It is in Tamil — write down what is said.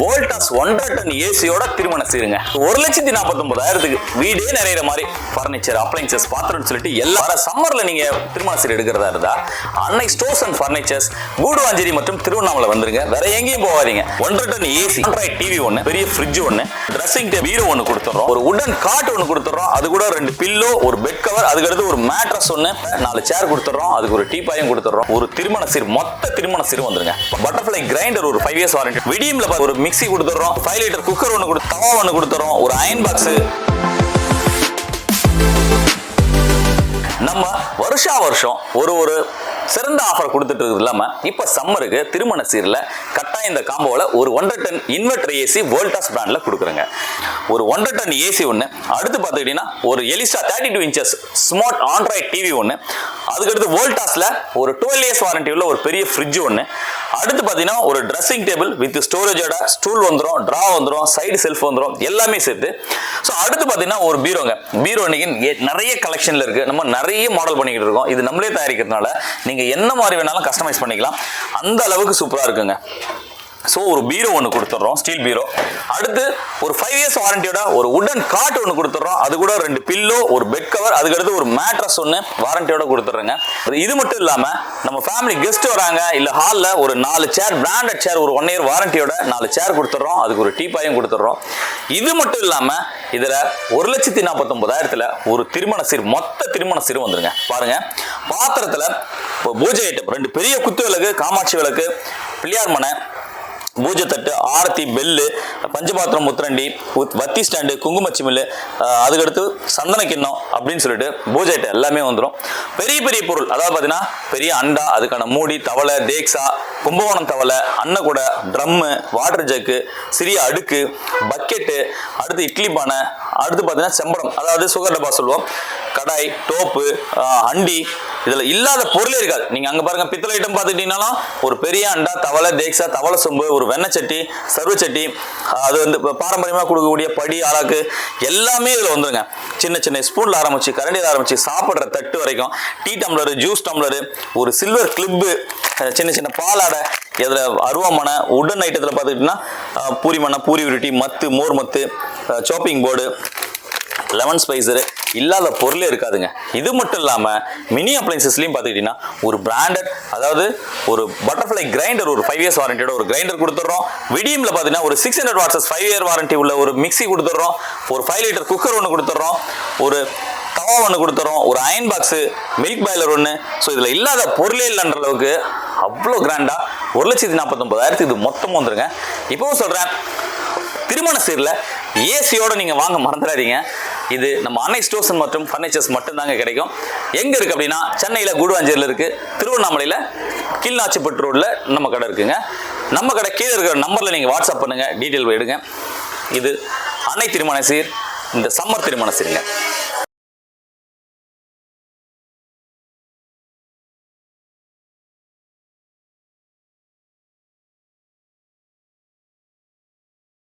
வோல்டாஸ் ஒன்றரை டன் ஏசியோட திருமணம் செய்யுங்க ஒரு லட்சத்தி நாற்பத்தொன்பதாயிரத்துக்கு வீடே நிறையிற மாதிரி ஃபர்னிச்சர் அப்ளைன்சஸ் பாத்திரம்னு சொல்லிட்டு எல்லா சம்மர்ல நீங்க திருமண சீர் எடுக்கிறதா இருந்தா அன்னை ஸ்டோர்ஸ் அண்ட் ஃபர்னிச்சர்ஸ் கூடுவாஞ்சேரி மற்றும் திருவண்ணாமலை வந்துருங்க. வேற எங்கேயும் போகாதீங்க. ஒன்றரை டன் ஏசி டிவி ஒன்று பெரிய ஃப்ரிட்ஜ் ஒன்று ட்ரெஸ்ஸிங் டேபிள் பீரோ ஒன்று கொடுத்துறோம். ஒரு உடன் காட் ஒன்று கொடுத்துறோம். அது கூட ரெண்டு பில்லோ ஒரு பெட் கவர் அதுக்கடுத்து ஒரு மேட்ரஸ் ஒன்று நாலு சேர் கொடுத்துறோம். அதுக்கு ஒரு டீபாயும் கொடுத்துறோம். ஒரு திருமண சீர் மொத்த திருமண சீர் வந்துருங்க. பட்டர்ஃப்ளை கிரைண்டர் ஒரு ஃபைவ் இயர்ஸ் வாரண்டி விடியம்ல ஒரு மிக்ஸி கொடுத்துறோம் ஃபைவ் லிட்டர் குக்கர் ஒன்று கொடு தவா ஒன்று கொடுத்துறோம் ஒரு அயன் பாக்ஸு நம்ம வருஷா வருஷம் ஒரு ஒரு சிறந்த ஆஃபர் கொடுத்துட்டு இருக்குது இப்போ சம்மருக்கு திருமண சீரில் கட்டாயம் இந்த காம்போவில் ஒரு ஒன்றரை டன் இன்வெர்டர் ஏசி வோல்டாஸ் பிராண்டில் கொடுக்குறேங்க. ஒரு ஒன்றரை டன் ஏசி ஒன்று அடுத்து பார்த்துக்கிட்டிங்கன்னா ஒரு Elisa thirty two inches smart Android TV ஒன்று அதுக்கடுத்து வோல்டாஸில் ஒரு டுவெல் இயர்ஸ் வாரண்டி உள்ள ஒரு பெரிய ஃப்ரிட்ஜ் ஒன்று அடுத்து பார்த்தீங்கன்னா ஒரு ட்ரெஸ்ஸிங் டேபிள் வித் ஸ்டோரேஜோட ஸ்டூல் வந்துடும் ட்ரா வந்துடும் சைடு செல்ஃப் வந்துடும் எல்லாமே சேர்த்து. ஸோ அடுத்து பார்த்தீங்கன்னா ஒரு பீரோங்க. பீரோ இன்னைக்கு நிறைய கலெக்ஷனில் இருக்குது நம்ம நிறைய மாடல் பண்ணிக்கிட்டு இருக்கோம். இது நம்மளே தயாரிக்கிறதுனால நீங்கள் என்ன மாதிரி வேணாலும் கஸ்டமைஸ் பண்ணிக்கலாம். அந்த அளவுக்கு சூப்பராக இருக்குங்க. ஸோ ஒரு பீரோ ஒன்று கொடுத்துட்றோம் ஸ்டீல் பீரோ அடுத்து ஒரு ஃபைவ் இயர்ஸ் வாரண்டியோட ஒரு உடன் காட் ஒன்று கொடுத்துட்றோம். அது கூட ரெண்டு பில்லோ ஒரு பெட் கவர் அதுக்கடுத்து ஒரு மேட்ரஸ் ஒன்று வாரண்டியோட கொடுத்துட்றேங்க. இது மட்டும் இல்லாமல் நம்ம ஃபேமிலி கெஸ்ட் வராங்க இல்லை ஹாலில் ஒரு நாலு சேர் பிராண்டட் சேர் ஒரு ஒன் இயர் வாரண்டியோட நாலு சேர் கொடுத்துட்றோம். அதுக்கு ஒரு டீப்பாயும் கொடுத்துட்றோம். இது மட்டும் இல்லாமல் இதில் ஒரு லட்சத்தி நாற்பத்தொம்பதாயிரத்தில் ஒரு திருமண சீர் மொத்த திருமண சீர் வந்துருங்க. பாருங்க. பாத்திரத்தில் இப்போ பூஜை ஐட்டம் ரெண்டு பெரிய குத்து விளக்கு காமாட்சி விளக்கு பிள்ளையார் மனை பூஜை தட்டு ஆரத்தி பெல்லு பஞ்சபாத்திரம் முத்திரண்டி உத்- வத்தி ஸ்டாண்டு குங்குமச்சிமில் அதுக்கடுத்து சந்தன கிண்ணம் அப்படின்னு சொல்லிட்டு பூஜைட்டு எல்லாமே வந்துடும் பெரிய பெரிய பொருள் அதாவது பார்த்தீங்கன்னா பெரிய அண்டா அதுக்கான மூடி தவளை தேக்ஸா கும்பகோணம் தவளை அன்னக்கூடை ட்ரம்மு வாட்டர் ஜக்கு சிறிய அடுக்கு பக்கெட்டு அடுத்து இட்லி பானை அடுத்து பார்த்தீங்கன்னா செம்பரம் அதாவது சுகர் டப்பா சொல்லுவோம். கடாய் டோப்பு அண்டி இதில் இல்லாத பொருளே இருக்காது. நீங்கள் அங்கே பாருங்க பித்தளை ஐட்டம் பார்த்துக்கிட்டீங்கன்னாலும் ஒரு பெரிய அண்டா தவளை தேக்ஸா தவளை சொம்பு ஒரு வெண்ணெய் சட்டி சர்வ சட்டி அது வந்து இப்போ பாரம்பரியமாக கொடுக்கக்கூடிய படி ஆளாக்கு எல்லாமே இதில் வந்துருங்க. சின்ன சின்ன ஸ்பூனில் ஆரம்பிச்சு கரண்டியில் ஆரம்பிச்சு சாப்பிட்ற தட்டு வரைக்கும் டீ டம்ளரு ஜூஸ் டம்ளரு ஒரு சில்வர் கிளிப்பு சின்ன சின்ன பாலாடை இதில் அருவாமனை உடன் ஐட்டத்தில் பார்த்துக்கிட்டிங்கன்னா பூரிமனை பூரி பூரி உருட்டி மத்து மோர் மத்து சாப்பிங் போர்டு லெமன் ஸ்பைசரு இல்லாத பொருளே இருக்காதுங்க. இது மட்டும் இல்லாமல் மினி அப்ளைன்சஸ்லையும் பார்த்துக்கிட்டிங்கன்னா ஒரு பிராண்டட் அதாவது ஒரு பட்டர்ஃப்ளை கிரைண்டர் ஒரு ஃபைவ் இயர்ஸ் வாரண்டியோட ஒரு கிரைண்டர் கொடுத்துட்றோம். விடியமில் பார்த்தீங்கன்னா ஒரு six hundred watts five year warranty உள்ள ஒரு மிக்ஸி கொடுத்துட்றோம். ஒரு ஃபைவ் லிட்டர் குக்கர் ஒன்று கொடுத்துட்றோம். ஒரு தவா ஒன்று கொடுத்துறோம் ஒரு அயன் பாக்ஸு மில்க் பாய்லர் ஒன்று ஸோ இதில் இல்லாத பொருளே இல்லைன்ற அளவுக்கு அவ்வளோ கிராண்டாக ஒரு லட்சத்தி நாற்பத்தொம்பதாயிரத்துக்கு இது மொத்தமாக வந்துருங்க. இப்போவும் சொல்கிறேன் திருமண சீரில் ஏசியோடு நீங்கள் வாங்க மறந்துடாதீங்க. இது நம்ம அன்னை ஸ்டோர்ஸ் மற்றும் ஃபர்னிச்சர்ஸ் மட்டும்தாங்க கிடைக்கும். எங்கே இருக்குது அப்படின்னா சென்னையில் கூடுவாஞ்சேரியில் இருக்குது திருவண்ணாமலையில் கீழ்நாச்சிப்பட்டு ரோட்டில் நம்ம கடை இருக்குங்க. நம்ம கடை கீழே இருக்கிற நம்பரில் நீங்கள் வாட்ஸ்அப் பண்ணுங்கள் டீட்டெயில் எடுங்க. இது அன்னை திருமண சீர் இந்த சம்மர் திருமண சீருங்க.